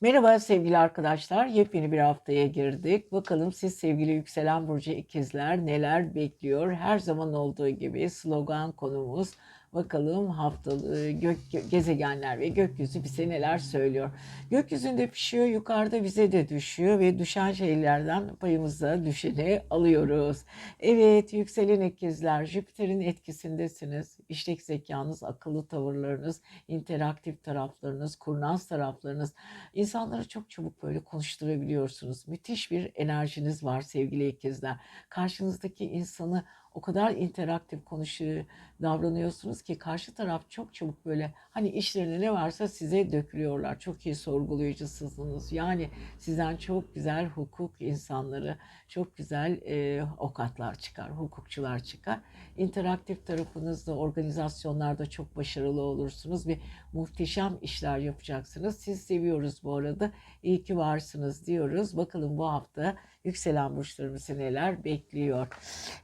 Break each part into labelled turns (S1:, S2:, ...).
S1: Merhaba sevgili arkadaşlar. Yepyeni bir haftaya girdik. Bakalım siz sevgili yükselen burcu ikizler neler bekliyor? Her zaman olduğu gibi slogan konumuz. Bakalım haftalığı gök, gezegenler ve gökyüzü bize neler söylüyor. Gökyüzünde pişiyor, yukarıda bize de düşüyor ve düşen şeylerden payımıza düşeni alıyoruz. Evet, yükselen ikizler, Jüpiter'in etkisindesiniz. İşlek zekanız, akıllı tavırlarınız, interaktif taraflarınız, kurnaz taraflarınız. İnsanları çok çabuk böyle konuşturabiliyorsunuz. Müthiş bir enerjiniz var sevgili ikizler. Karşınızdaki insanı o kadar interaktif konuşuyor, davranıyorsunuz ki karşı taraf çok çabuk böyle hani işlerinde ne varsa size dökülüyorlar. Çok iyi sorgulayıcısınız. Yani sizden çok güzel hukuk insanları, çok güzel e, avukatlar çıkar, hukukçular çıkar. İnteraktif tarafınızda, organizasyonlarda çok başarılı olursunuz ve muhteşem işler yapacaksınız. Siz seviyoruz bu arada. İyi ki varsınız diyoruz. Bakalım bu hafta yükselen burçlarımızı neler bekliyor.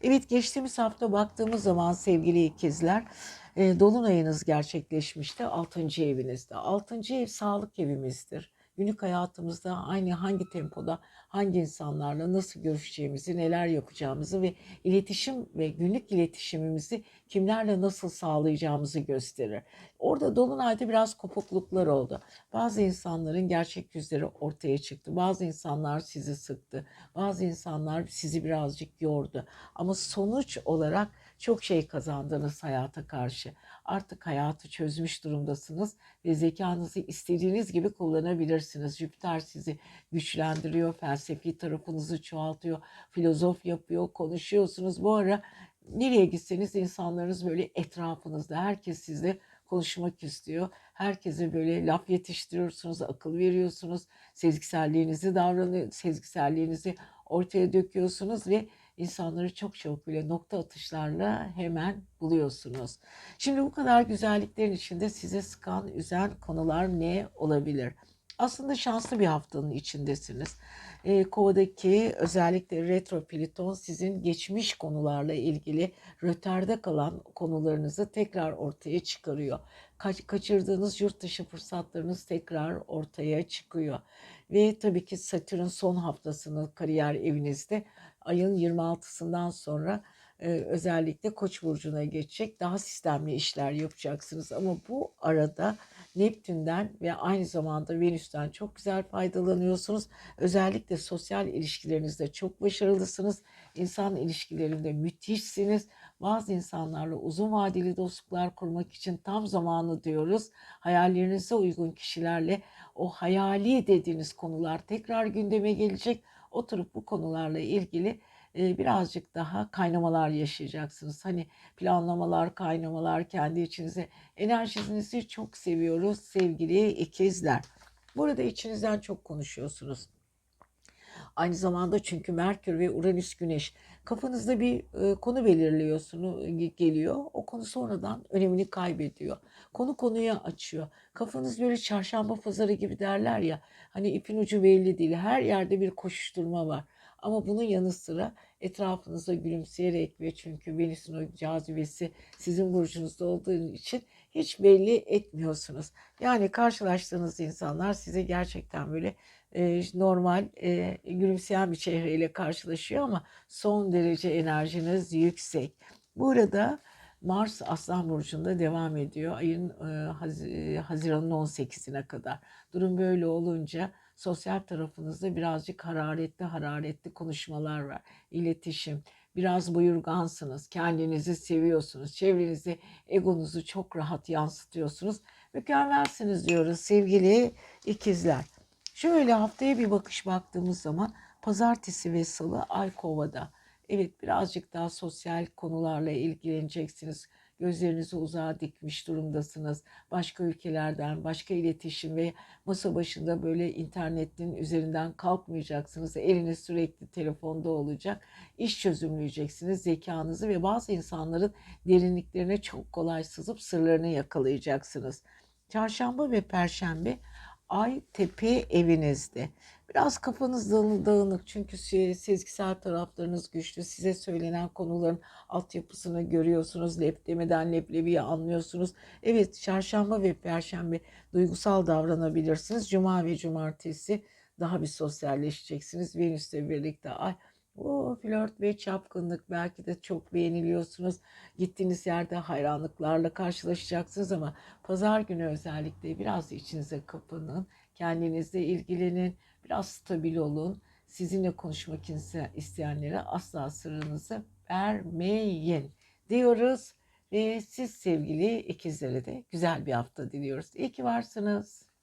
S1: Evet geçtiğimiz hafta baktığımız zaman sevgili ikizler e, dolunayınız gerçekleşmişti 6. evinizde. 6. ev sağlık evimizdir. Günlük hayatımızda aynı hangi tempoda hangi insanlarla nasıl görüşeceğimizi, neler yapacağımızı ve iletişim ve günlük iletişimimizi kimlerle nasıl sağlayacağımızı gösterir. Orada Dolunay'da biraz kopukluklar oldu. Bazı insanların gerçek yüzleri ortaya çıktı. Bazı insanlar sizi sıktı. Bazı insanlar sizi birazcık yordu. Ama sonuç olarak çok şey kazandınız hayata karşı. Artık hayatı çözmüş durumdasınız ve zekanızı istediğiniz gibi kullanabilirsiniz. Jüpiter sizi güçlendiriyor, felsefi tarafınızı çoğaltıyor, filozof yapıyor, konuşuyorsunuz. Bu ara nereye gitseniz insanlarınız böyle etrafınızda, herkes sizle konuşmak istiyor. Herkese böyle laf yetiştiriyorsunuz, akıl veriyorsunuz, sezgiselliğinizi davranıyor, sezgiselliğinizi ortaya döküyorsunuz ve insanları çok çabuk bile nokta atışlarla hemen buluyorsunuz. Şimdi bu kadar güzelliklerin içinde size sıkan, üzen konular ne olabilir? Aslında şanslı bir haftanın içindesiniz. E, Kova'daki özellikle retro Plüton sizin geçmiş konularla ilgili röterde kalan konularınızı tekrar ortaya çıkarıyor. Ka- kaçırdığınız yurt dışı fırsatlarınız tekrar ortaya çıkıyor. Ve tabii ki Satürn son haftasını kariyer evinizde ayın 26'sından sonra e, özellikle Koç burcuna geçecek. Daha sistemli işler yapacaksınız ama bu arada Neptün'den ve aynı zamanda Venüs'ten çok güzel faydalanıyorsunuz. Özellikle sosyal ilişkilerinizde çok başarılısınız. İnsan ilişkilerinde müthişsiniz. Bazı insanlarla uzun vadeli dostluklar kurmak için tam zamanı diyoruz. Hayallerinize uygun kişilerle o hayali dediğiniz konular tekrar gündeme gelecek. Oturup bu konularla ilgili birazcık daha kaynamalar yaşayacaksınız. Hani planlamalar, kaynamalar kendi içinize. Enerjinizi çok seviyoruz sevgili ikizler. Burada içinizden çok konuşuyorsunuz. Aynı zamanda çünkü Merkür ve Uranüs Güneş kafanızda bir e, konu belirliyorsunuz geliyor. O konu sonradan önemini kaybediyor. Konu konuya açıyor. Kafanız böyle çarşamba pazarı gibi derler ya. Hani ipin ucu belli değil. Her yerde bir koşuşturma var. Ama bunun yanı sıra etrafınızda gülümseyerek ve çünkü Venüs'ün o cazibesi sizin burcunuzda olduğu için hiç belli etmiyorsunuz. Yani karşılaştığınız insanlar size gerçekten böyle e, normal e, gülümseyen bir çehreyle karşılaşıyor ama son derece enerjiniz yüksek. Burada Mars Aslan Burcu'nda devam ediyor ayın e, Haz Haziran'ın 18'ine kadar. Durum böyle olunca sosyal tarafınızda birazcık hararetli hararetli konuşmalar var. İletişim, biraz buyurgansınız, kendinizi seviyorsunuz, çevrenizi, egonuzu çok rahat yansıtıyorsunuz. Mükemmelsiniz diyoruz sevgili ikizler. Şöyle haftaya bir bakış baktığımız zaman pazartesi ve salı ay kovada. Evet birazcık daha sosyal konularla ilgileneceksiniz. Gözlerinizi uzağa dikmiş durumdasınız. Başka ülkelerden, başka iletişim ve masa başında böyle internetin üzerinden kalkmayacaksınız. Eliniz sürekli telefonda olacak. İş çözümleyeceksiniz. Zekanızı ve bazı insanların derinliklerine çok kolay sızıp sırlarını yakalayacaksınız. Çarşamba ve perşembe ay tepe evinizde. Biraz kafanız dağın- dağınık çünkü se- sezgisel taraflarınız güçlü. Size söylenen konuların altyapısını görüyorsunuz. Lep demeden leblebiyi anlıyorsunuz. Evet çarşamba ve perşembe duygusal davranabilirsiniz. Cuma ve cumartesi daha bir sosyalleşeceksiniz. Venüs'le birlikte ay o flört ve çapkınlık belki de çok beğeniliyorsunuz. Gittiğiniz yerde hayranlıklarla karşılaşacaksınız ama pazar günü özellikle biraz içinize kapanın. Kendinizle ilgilenin. Biraz stabil olun. Sizinle konuşmak iste- isteyenlere asla sırrınızı vermeyin diyoruz. Ve siz sevgili ikizlere de güzel bir hafta diliyoruz. İyi ki varsınız.